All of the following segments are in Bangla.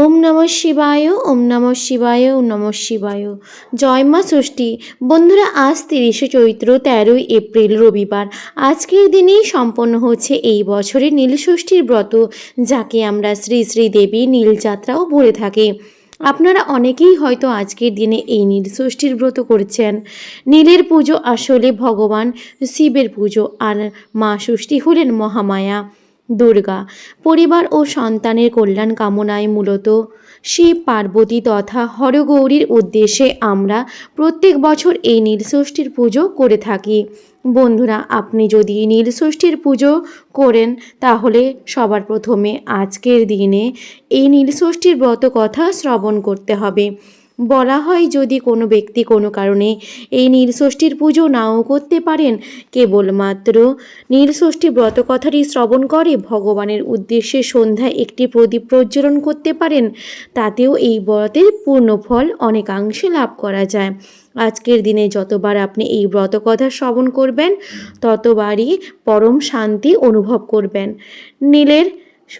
ওম নম শিবায়, ওম নম শিবায়, ওম নম শিবায়। জয় মা ষষ্ঠী। বন্ধুরা, আজ তিরিশে চৈত্র, তেরোই এপ্রিল, রবিবার। আজকের দিনেই সম্পন্ন হচ্ছে এই বছরের নীলষষ্ঠীর ব্রত, যাকে আমরা শ্রী শ্রী দেবী নীলযাত্রাও বলে থাকি। আপনারা অনেকেই হয়তো আজকের দিনে এই নীলষষ্ঠীর ব্রত করছেন। নীলের পুজো আসলে ভগবান শিবের পুজো, আর মা ষষ্ঠী হলেন মহামায়া। দুর্গা। পরিবার ও সন্তানের কল্যাণ কামনায় মূলত শিব, পার্বতী তথা হরগৌরীর উদ্দেশ্যে আমরা প্রত্যেক বছর এই নীলষষ্ঠীর পুজো করে থাকি। বন্ধুরা, আপনি যদি নীলষষ্ঠীর পুজো করেন, তাহলে সবার প্রথমে আজকের দিনে এই নীলষষ্ঠীর ব্রত কথা শ্রবণ করতে হবে। বলা হয় যদি কোনো ব্যক্তি কোনো কারণে এই নীলষষ্ঠীর পুজো নাও করতে পারেন, কেবলমাত্র নীলষষ্ঠী ব্রত কথাটি শ্রবণ করে ভগবানের উদ্দেশ্যে সন্ধ্যায় একটি প্রদীপ প্রজ্বলন করতে পারেন, তাতেও এই ব্রতের পূর্ণ ফল অনেকাংশে লাভ করা যায়। আজকের দিনে যতবার আপনি এই ব্রত কথা শ্রবণ করবেন, ততবারই পরম শান্তি অনুভব করবেন। নীলের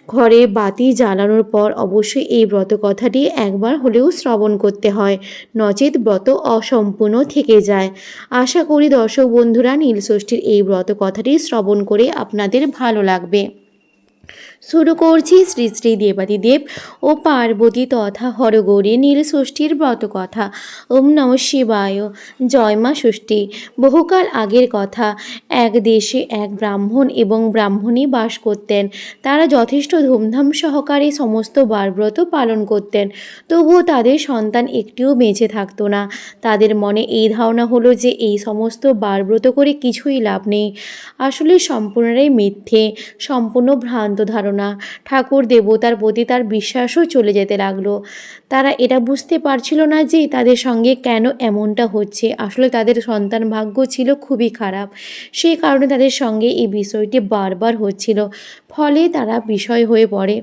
ঘরে বাতি জ্বালানোর পর অবশ্যই এই ব্রত কথাটি একবার হলেও শ্রবণ করতে হয়। নচেত ব্রত অসম্পূর্ণ থেকে যায়। আশা করি দর্শক বন্ধুরা নীলষষ্ঠীর এই ব্রত কথাটি শ্রবণ করে আপনাদের ভালো লাগবে। শুরু করছি শ্রী শ্রী দেবাদিদেব ও পার্বতী তথা হরগৌরী নীলষষ্ঠীর ব্রত কথা ওম নম শিবায়। জয় মা ষষ্ঠী। বহুকাল আগের কথা। এক দেশে এক ব্রাহ্মণ এবং ব্রাহ্মণী বাস করতেন। তারা যথেষ্ট ধুমধাম সহকারে সমস্ত বারব্রত পালন করতেন। তবুও তাদের সন্তান একটিও বেঁচে থাকতো না। তাদের মনে এই ধারণা হলো যে এই সমস্ত বারব্রত করে কিছুই লাভ নেই। আসলে সম্পূর্ণটাই মিথ্যে। সম্পূর্ণ ভ্রান্ত ধারণা ঠাকুর দেবতার প্রতি তার বিশ্বাসও চলে যেতে লাগল। তারা এটা বুঝতে পারছিল না যে তাদের সঙ্গে কেন এমনটা হচ্ছে। আসলে তাদের সন্তান ভাগ্য ছিল খুবই খারাপ। সেই কারণে তাদের সঙ্গে এই বিষয়টি বারবার হচ্ছিল। ফলে তারা বিষয় হয়ে পড়ে।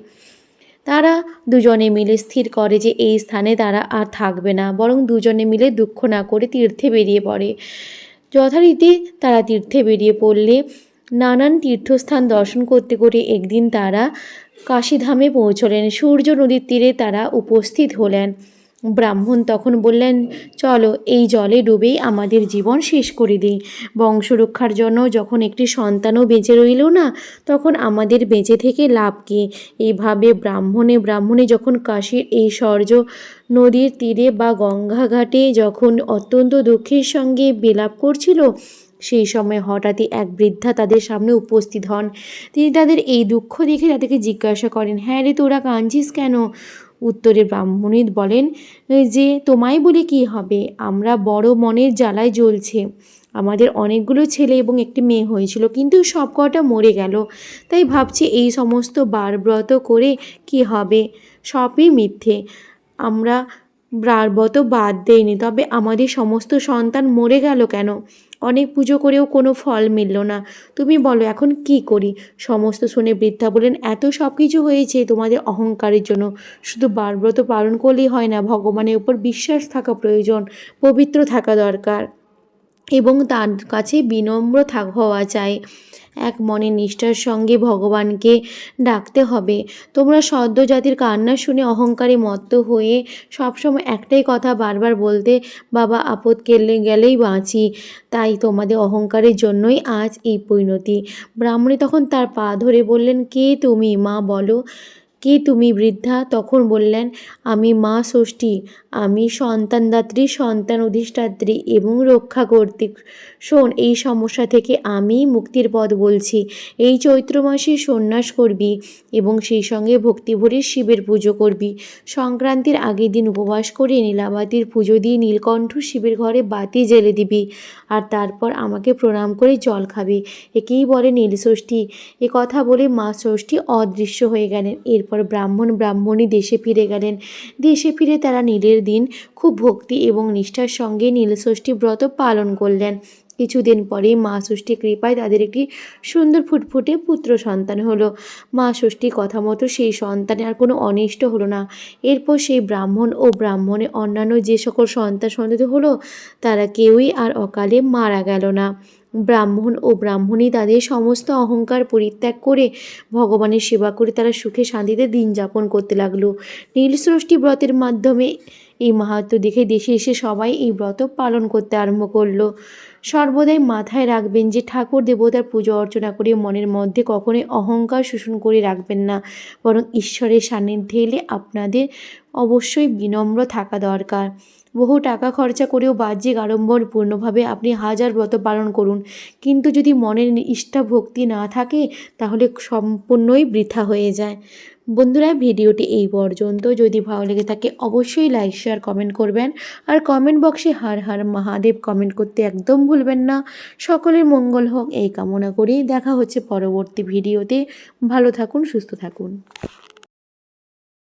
তারা দুজনে মিলে স্থির করে যে এই স্থানে তারা আর থাকবে না। বরং দুজনে মিলে দুঃখ না করে তীর্থে বেরিয়ে পড়ে। যথারীতি তারা তীর্থে বেরিয়ে পড়লে নানান তীর্থস্থান দর্শন করতে করে একদিন তারা কাশীধামে পৌঁছলেন। সূর্য নদীর তীরে তারা উপস্থিত হলেন। ব্রাহ্মণ তখন বললেন, চলো, এই জলে ডুবেই আমাদের জীবন শেষ করে দিই। বংশরক্ষার জন্য যখন একটি সন্তানও বেঁচে রইল না, তখন আমাদের বেঁচে থেকে লাভ কী? এইভাবে ব্রাহ্মণে ব্রাহ্মণে যখন কাশীর এই সর্য নদীর তীরে বা গঙ্গা ঘাটে যখন অত্যন্ত দুঃখের সঙ্গে বিলাপ করছিল সেই সময় হঠাৎই এক বৃদ্ধা তাদের সামনে উপস্থিত হন। তিনি তাদের এই দুঃখ দেখে তাদেরকে জিজ্ঞাসা করেন হ্যাঁ রে, তোরা কাঁদছিস কেন? উত্তরে ব্রাহ্মণী বলেন, যে তোমায় বলে কি হবে? আমরা বড় মনের জ্বালায় জ্বলছে। আমাদের অনেকগুলো ছেলে এবং একটি মেয়ে হয়েছিল, কিন্তু সব কটা মরে গেল। তাই ভাবছি এই সমস্ত বারব্রত করে কি হবে? সবই মিথ্যে। আমরা ব্রারব্রত বাদ দেয়নি তবে আমাদের সমস্ত সন্তান মরে গেল কেন? অনেক পুজো করেও কোনো ফল মিলল না। তুমি বলো, এখন কি করি? সমস্ত শুনে বৃদ্ধা বলেন এত সব কিছু হয়েছে তোমাদের অহংকারের জন্য। শুধু বারব্রত পালন করলেই হয় না, ভগবানের উপর বিশ্বাস থাকা প্রয়োজন, পবিত্র থাকা দরকার। এবং তার কাছে বিনম্র থাক হওয়া চাই। এক মনে নিষ্ঠার সঙ্গে ভগবানকে ডাকতে হবে। তোমরা সদ্য জাতির কান্না শুনে অহংকারে মত্ত হয়ে সবসময় একটাই কথা বারবার বলতে, বাবা, আপদ কেলে, গেলেই বাঁচি। তাই তোমাদের অহংকারের জন্যই আজ এই পরিণতি। ব্রাহ্মণী তখন তার পা ধরে বললেন, কে তুমি? মা, বলো। কে তুমি বৃদ্ধা? তখন বললেন, আমি মা ষষ্ঠী, আমি সন্তানদাত্রী, সন্তান অধিষ্ঠাত্রী এবং রক্ষা কর্তৃক শোন, এই সমস্যা থেকে আমি মুক্তির পথ বলছি। এই চৈত্র মাসে সন্ন্যাস করবি এবং সেই সঙ্গে ভক্তি ভরে শিবের পুজো করবি। সংক্রান্তির আগের দিন উপবাস করে নীলাবাতির পুজো দিয়ে নীলকণ্ঠ শিবের ঘরে বাতি জ্বেলে দিবি আর তারপর আমাকে প্রণাম করে জল খাবি। একেই বলে নীলষষ্ঠী এ কথা বলে মা ষষ্ঠী অদৃশ্য হয়ে গেলেন। এরপর ব্রাহ্মণ, ব্রাহ্মণী দেশে ফিরে গেলেন। দেশে ফিরে তারা নীলের দিন খুব ভক্তি এবং নিষ্ঠার সঙ্গে নীলষষ্ঠী ব্রত পালন করলেন। কিছুদিন পরেই মা ষষ্ঠী কৃপায় তাদের একটি সুন্দর ফুটফুটে পুত্র সন্তান হলো। মা ষষ্ঠী কথা মতো সেই সন্তানে আর কোনো অনিষ্ট হলো না। এরপর সেই ব্রাহ্মণ ও ব্রাহ্মণে অন্যান্য যে সকল সন্তান সন্ততি হলো, তারা কেউই আর অকালে মারা গেল না। ব্রাহ্মণ ও ব্রাহ্মণী তাদের সমস্ত অহংকার পরিত্যাগ করে ভগবানের সেবা করে তারা সুখে শান্তিতে দিন যাপন করতে লাগল। নীলষষ্ঠী ব্রতের মাধ্যমে এই মাহাত্ম্য দেখে দেশে এসে সবাই এই ব্রত পালন করতে আরম্ভ করল। সর্বদাই মাথায় রাখবেন যে ঠাকুর দেবতার পুজো অর্চনা করে মনের মধ্যে কখনোই অহংকার শোষণ করে রাখবেন না। বরং ঈশ্বরের সান্নিধ্যে এলে আপনাদের অবশ্যই বিনম্র থাকা দরকার। বহু টাকা খরচা করেও বাহ্যিক আড়ম্বরপূর্ণভাবে আপনি হাজার ব্রত পালন করুন। কিন্তু যদি মনের ইষ্ঠা ভক্তি না থাকে, তাহলে সম্পূর্ণই বৃথা হয়ে যায়। বন্ধুরা, ভিডিওটি এই পর্যন্ত। যদি ভালো লেগে থাকে, অবশ্যই লাইক শেয়ার কমেন্ট করবেন। আর কমেন্ট বক্সে হার হার মহাদেব কমেন্ট করতে একদম ভুলবেন না। সকলের মঙ্গল হোক, এই কামনা করেই দেখা হচ্ছে পরবর্তী ভিডিওতে। ভালো থাকুন, সুস্থ থাকুন।